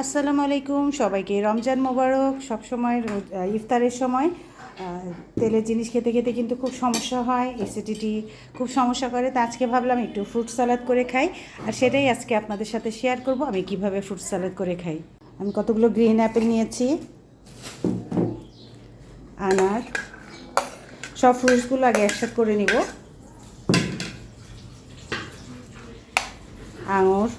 আসসালামু আলাইকুম, সবাইকে। রমজান মোবারক সবসময় ইফতারের সময়। তেলের জিনিস খেতে খেতে কিন্তু খুব সমস্যা হয় অ্যাসিডিটি খুব সমস্যা করে। তা আজকে ভাবলাম একটু ফ্রুট সালাদ করে খাই। আর সেটাই আজকে আপনাদের সাথে শেয়ার করব, আমি কীভাবে ফ্রুট সালাদ করে খাই। আমি কতগুলো গ্রিন অ্যাপেল নিয়েছি। আনার। সব ফ্রুটসগুলো আগে একসাথে করে নিব। আঙুর।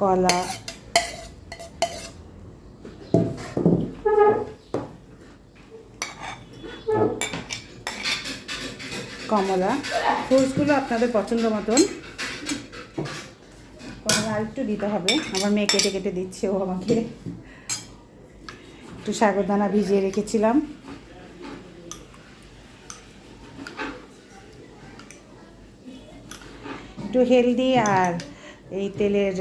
কলা। কমলা। ফ্রুটসগুলো আপনাদের পছন্দ মতন। কমলা আর একটু দিতে হবে। আমার মেয়ে কেটে কেটে দিচ্ছে, ও আমাকে একটু সাগরদানা ভিজিয়ে রেখেছিলাম। একটু হেলদি আর এই তেলের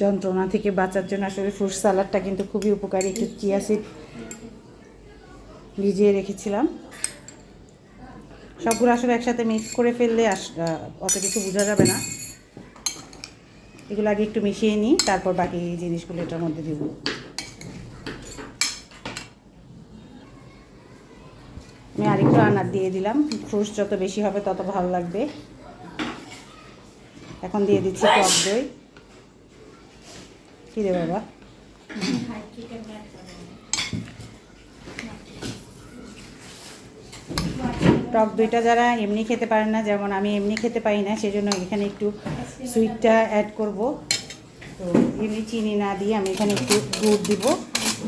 যন্ত্রণা থেকে বাঁচার জন্য আসলে ফ্রুট সালাডটা কিন্তু খুবই উপকারী। একটু চিয়া ভিজিয়ে রেখেছিলাম। সবগুলো আসলে একসাথে মিক্স করে ফেললে অত কিছু বোঝা যাবে না। এগুলো আগে একটু মিশিয়ে নিই, তারপর বাকি জিনিসগুলো এটার মধ্যে দিব। আমি আরেকটু আনার দিয়ে দিলাম। ফ্রুটস যত বেশি হবে তত ভালো লাগবে। এখন দিয়ে দিচ্ছি টক দই। কী রে বাবা? টক দইটা যারা এমনি খেতে পারেন না, যেমন আমি এমনি খেতে পারি না, সেজন্য এখানে একটু সুইটটা অ্যাড করব। তো এমনি চিনি না দিয়ে আমি এখানে একটু গুড় দিব।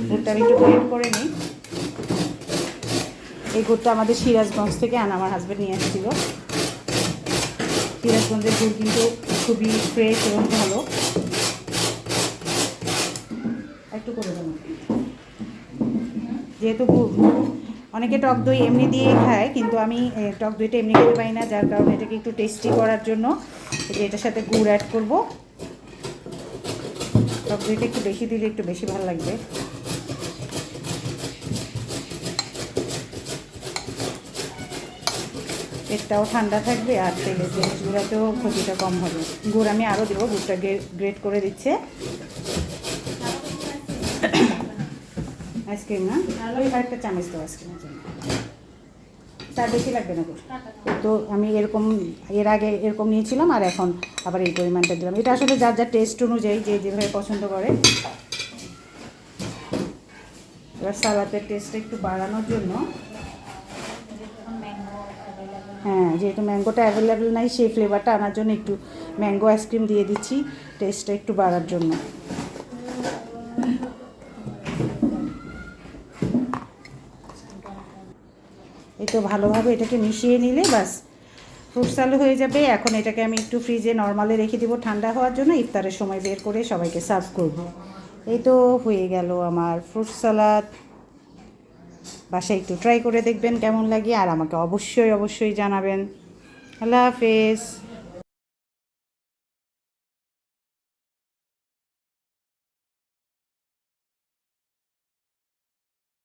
গুড়টা আমি একটু গ্রেট করে নিই। এই গুড়টা আমাদের সিরাজগঞ্জ থেকে আনা, আমার হাজব্যান্ড নিয়ে এসেছিল সিরাজগঞ্জের গুড় কিন্তু খুবই ফ্রেশ এবং ভালো একটু করে দেবো যেহেতু অনেকে টক দই এমনি দিয়ে খায়, কিন্তু আমি টক দইটা এমনি খেতে পারি না, যার কারণে এটাকে একটু টেস্টি করার জন্য যে এটার সাথে গুড় অ্যাড করব। টক দইটা একটু বেশি দিলে একটু বেশি ভালো লাগবে। পেটটাও ঠান্ডা থাকবে আর তেলের জিনিসগুলোতেও ক্ষতিটা কম হবে। গুড় আমি আরও দেবো, গুড়টা গ্রেট করে দিচ্ছে। আইসক্রিম না? ওই আরেকটা চামচ দেবো আইসক্রিমের জন্য। তার বেশি লাগবে না তো আমি এরকম এর আগে এরকম নিয়েছিলাম আর এখন আবার এই পরিমাণটা দিলাম। এটা আসলে যার যার টেস্ট অনুযায়ী যে যেভাবে পছন্দ করে। এবার সালাদের টেস্টটা একটু বাড়ানোর জন্য। হ্যাঁ যেহেতু ম্যাঙ্গোটা অ্যাভেলেবেল নাই সেই ফ্লেভারটা আনার জন্য একটু ম্যাঙ্গো আইসক্রিম দিয়ে দিচ্ছি টেস্টটা একটু বাড়ার জন্য। তো ভালোভাবে এটাকে মিশিয়ে নিলে বাস ফ্রুট সালু হয়ে যাবে। এখন এটাকে আমি একটু ফ্রিজে নর্মালে রেখে দিব ঠান্ডা হওয়ার জন্য। ইফতারের সময় বের করে সবাইকে সার্ভ করব। এই তো হয়ে গেল আমার ফ্রুট সালাদ বাসায় একটু ট্রাই করে দেখবেন কেমন লাগে। আর আমাকে অবশ্যই অবশ্যই জানাবেন। আল্লাহ হাফেজ।